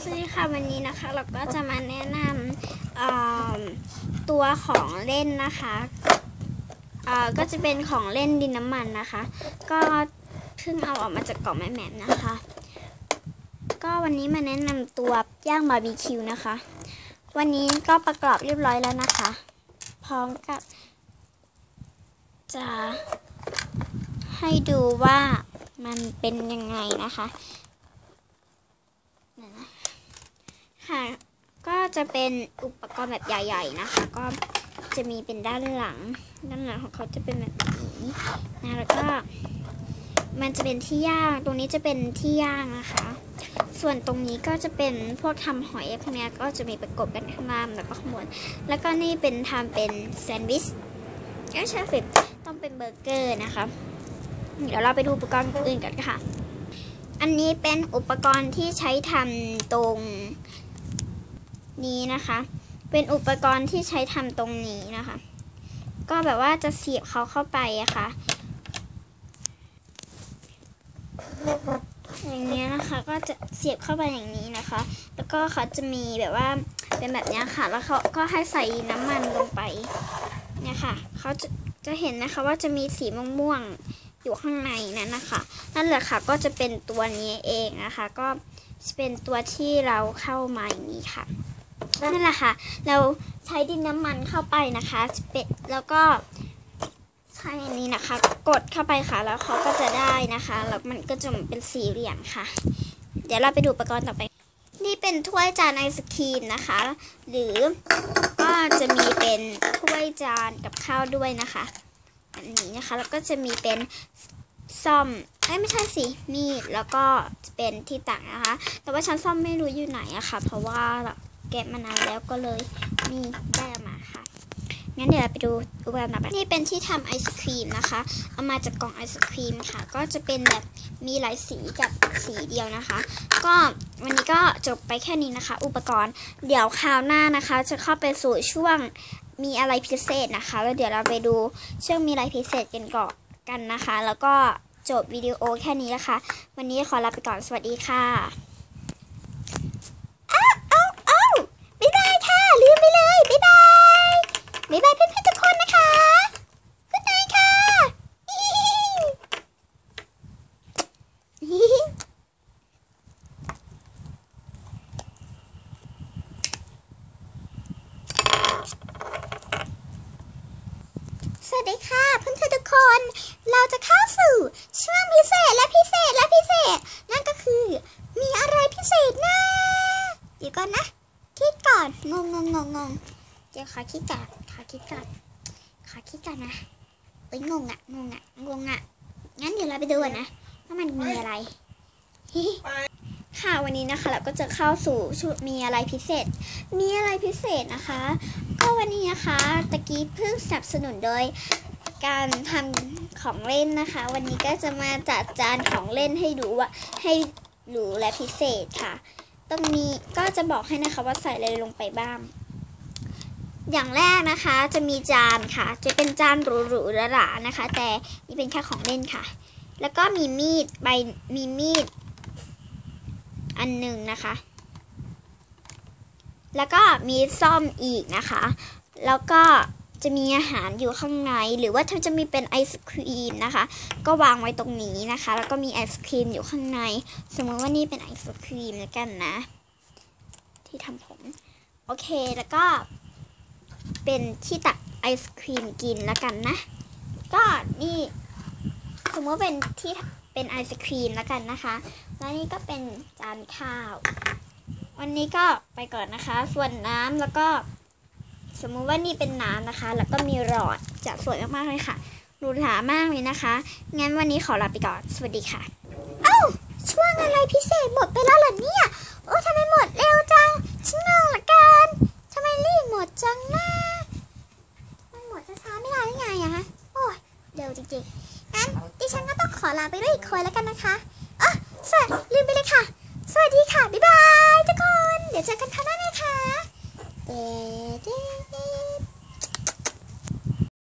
สวัสดีค่ะวันนี้นะคะเราก็จะมาแนะนำตัวของเล่นนะคะก็จะเป็นของเล่นดินน้ำมันนะคะ ก็เพิ่งเอาออกมาจากกล่องแม่แม่มนะคะ ก็วันนี้มาแนะนำตัวย่างบาร์บีคิวนะคะ วันนี้ก็ประกอบเรียบร้อยแล้วนะคะ พร้อมกับ จะให้ดูว่ามันเป็นยังไงนะคะเดี๋ยวนะ ค่ะ ก็จะเป็นอุปกรณ์แบบใหญ่ ๆ นะคะ ก็จะมีเป็นด้านหลัง ด้านหลังของเขาจะเป็นแบบนี้นะแล้วก็มันจะเป็นที่ย่าง ตรงนี้จะเป็นที่ย่างนะคะ ส่วนตรงนี้ก็จะเป็นพวกทำหอยพวกเนี้ยก็จะมีประกบกันข้างล่างแล้วก็ข้างบน แล้วก็นี่เป็นทำเป็นแซนด์วิชเอ้ยใช่สิต้องเป็นเบอร์เกอร์นะคะ เดี๋ยวเราไปดูอุปกรณ์อื่นกันค่ะ อันนี้เป็นอุปกรณ์ที่ใช้ทำตรง นี้นะคะ เป็นอุปกรณ์ที่ใช้ทำตรงนี้นะคะ ก็แบบว่าจะเสียบเขาเข้าไปอะค่ะ อย่างนี้ยนะคะก็จะเสียบเข้าไปอย่างนี้นะคะ แล้วก็เขาจะมีแบบว่าเป็นแบบนี้ค่ะ แล้วเขาก็ให้ใส่น้ำมันลงไปเนี่ยค่ะเขาจะจะเห็นนะคะว่าจะมีสีม่วงๆอยู่ข้างในนั้นนะคะ นั่นแหละค่ะก็จะเป็นตัวนี้เองนะคะ ก็เป็นตัวที่เราเข้ามาอย่างนี้ค่ะ นั่นแหละค่ะ เราใช้ดินน้ำมันเข้าไปนะคะเป็ดแล้วก็ใช้อันนี้นะคะ กดเข้าไปค่ะ แล้วเขาก็จะได้นะคะ แล้วมันก็จะเป็นสี่เหลี่ยมค่ะ เดี๋ยวเราไปดูอุปกรณ์ต่อไป นี่เป็นถ้วยจานไอศครีมนะคะ หรือก็จะมีเป็นถ้วยจานกับข้าวด้วยนะคะอันนี้นะคะ แล้วก็จะมีเป็นซ่อมเอ้ไม่ใช่สิ มีด แล้วก็เป็นที่ตักนะคะ แต่ว่าชั้นซ่อมไม่รู้อยู่ไหนอะค่ะ เพราะว่า แกะมานานแล้วก็เลยมีได้อามาค่ะ งั้นเดี๋ยวไปดูอุปกรณ์ต่อไปนี่เป็นที่ทำไอศครีมนะคะ เอามาจากกล่องไอศครีมค่ะ ก็จะเป็นแบบมีหลายสีกับสีเดียวนะคะ ก็วันนี้ก็จบไปแค่นี้นะคะ อุปกรณ์ เดี๋ยวคราวหน้านะคะ จะเข้าไปสู่ช่วงมีอะไรพิเศษนะคะ แล้วเดี๋ยวเราไปดูช่วงมีอะไรพิเศษกันก่อนกันนะคะ แล้วก็จบวิดีโอแค่นี้แล้วค่ะ วันนี้ขอลาไปก่อน สวัสดีค่ะ อ้าวอ้าวอ้าวบ๊ายบายค่ะ ลืมไปเลย บ๊ายบาย บ๊ายบายเพื่อนๆทุกคนนะคะกุ๊ดไนค่ะอิ๊ว ส วัสดีค่ะเพื่อนๆทุกคน เราจะเข้าสู่ช่วงพิเศษและพิเศษและพิเศษ นั่นก็คือ มีอะไรพิเศษนะเดี๋ยวก่อนนะคิดก่อนงงงงงงงเดี๋ยวขอคิดก่อนขอคิดก่อนขอคิดก่อนนะเอ้ยงงอะงงอะงงอะงั้นเดี๋ยวเราไปดูกันนะว่ามันมีอะไรค่ะวันนี้นะคะเราก็จะเข้าสู่ชุดมีอะไรพิเศษ มีอะไรพิเศษนะคะ วันนี้นะคะตะกี้เพิ่งสนับสนุนโดยการทำของเล่นนะคะ วันนี้ก็จะมาจัดจานของเล่นให้ดูว่าให้หรูและพิเศษค่ะ ตรงนี้ก็จะบอกให้นะคะว่าใส่อะไรลงไปบ้าง อย่างแรกนะคะจะมีจานค่ะ จะเป็นจานหรูๆหราๆนะคะ แต่นี่เป็นแค่ของเล่นค่ะ แล้วก็มีมีดใบมีมีด อันหนึ่งนะคะ แล้วก็มีซ่อมอีกนะคะ แล้วก็จะมีอาหารอยู่ข้างใน หรือว่าถ้าจะมีเป็นไอศครีมนะคะ ก็วางไว้ตรงนี้นะคะ แล้วก็มีไอศครีมอยู่ข้างใน สมมติว่านี่เป็นไอศครีมแล้วกันนะ ที่ทำผม โอเค แล้วก็ เป็นที่ตักไอศครีมกินแล้วกันนะ ก็นี่สมมติว่าเป็นที่เป็นไอศครีมแล้วกันนะคะ แล้วนี่ก็เป็นจานข้าว วันนี้ก็ไปก่อนนะคะ ส่วนน้ำแล้วก็ สมมุติว่านี่เป็นน้ำนะคะ แล้วก็มีหลอดจะสวยมากๆเลยค่ะหรูหรามากเลยนะคะ งั้นวันนี้ขอลาไปก่อน สวัสดีค่ะ เอ้าช่วงอะไรพิเศษหมดไปแล้วเหรอเนี่ย โอ้ทำไมหมดเร็วจัง ฉันงงละกันทำไมรีบหมดจังนะมันหมดช้าๆไม่ได้ยังไงอะฮะ โอ้ยเร็วจริงๆ งั้นดิฉันก็ต้องขอลาไปด้วยอีกคนแล้วกันนะคะอ๋อสวัสดี เจอกันครั้งหน้านะคะเดเดเด